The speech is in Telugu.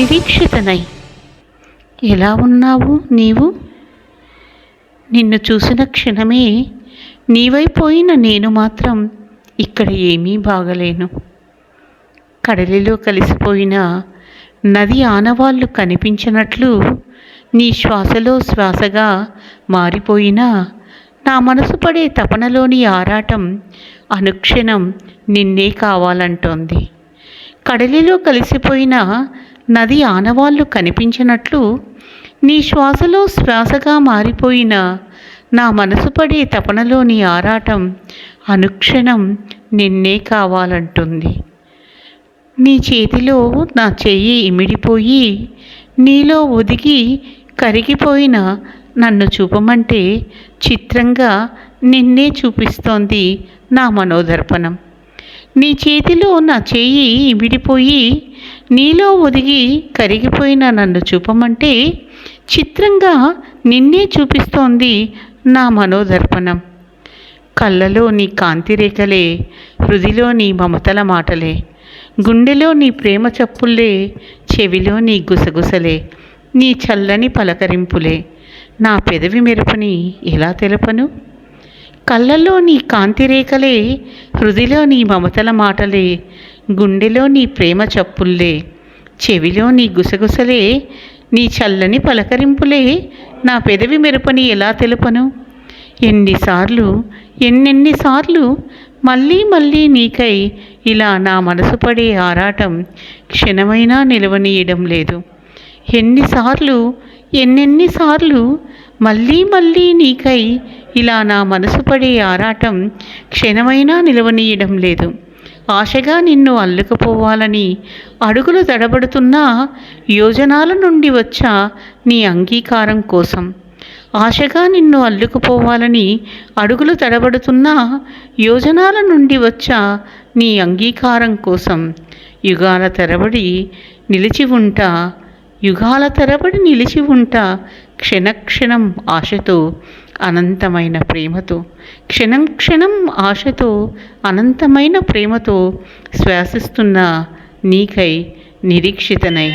నిరీక్షితనై ఎలా ఉన్నావు నీవు? నిన్ను చూసిన క్షణమే నీవైపోయిన నేను మాత్రం ఇక్కడ ఏమీ బాగలేను. కడలిలో కలిసిపోయిన నది ఆనవాళ్ళు కనిపించినట్లు నీ శ్వాసలో శ్వాసగా మారిపోయినా నా మనసు పడే తపనలోని ఆరాటం అనుక్షణం నిన్నే కావాలంటోంది. కడలిలో కలిసిపోయిన నది ఆనవాళ్ళు కనిపించినట్లు నీ శ్వాసలో శ్వాసగా మారిపోయిన నా మనసు పడే తపనలోని ఆరాటం అనుక్షణం నిన్నే కావాలంటుంది. నీ చేతిలో నా చెయ్యి ఇమిడిపోయి నీలో ఒదిగి కరిగిపోయిన నన్ను చూపమంటే చిత్రంగా నిన్నే చూపిస్తోంది నా మనోదర్పణం. నీ చేతిలో నా చేయి విడిపోయి నీలో ఒదిగి కరిగిపోయిన నన్ను చూపమంటే చిత్రంగా నిన్నే చూపిస్తోంది నా మనోదర్పణం. కళ్ళలో నీ కాంతి రేఖలే హృదిలో నీ మమతల మాటలే గుండెలో నీ ప్రేమ చప్పుల్లే చెవిలో నీ గుసగుసలే నీ చల్లని పలకరింపులే. నా పెదవి మెరుపుని ఎలా తెలపను? కళ్ళల్లో నీ కాంతిరేఖలే హృదిలో నీ మమతల మాటలే గుండెలో నీ ప్రేమ చప్పుల్లే చెవిలో నీ గుసగుసలే నీ చల్లని పలకరింపులే నా పెదవి మెరుపని ఎలా తెలుపను? ఎన్నిసార్లు ఎన్నెన్నిసార్లు మళ్ళీ మళ్ళీ నీకై ఇలా నా మనసు పడే ఆరాటం క్షణమైనా నిలవనీయడం లేదు. ఎన్నిసార్లు ఎన్నెన్నిసార్లు మళ్ళీ మళ్ళీ నీకై ఇలా నా మనసు పడే ఆరాటం క్షణమైనా నిలవనీయడం లేదు. ఆశగా నిన్ను అల్లుకుపోవాలని అడుగులు తడబడుతున్నా యోజనాల నుండి వచ్చా నీ అంగీకారం కోసం. ఆశగా నిన్ను అల్లుకుపోవాలని అడుగులు తడబడుతున్నా యోజనాల నుండి వచ్చా నీ అంగీకారం కోసం. యుగాల తరబడి నిలిచి ఉంటా యుగాల తరబడి నిలిచి ఉంటా క్షణక్షణం ఆశతో అనంతమైన ప్రేమతో క్షణం క్షణం ఆశతో అనంతమైన ప్రేమతో శ్వాసిస్తున్న నీకై నిరీక్షితనై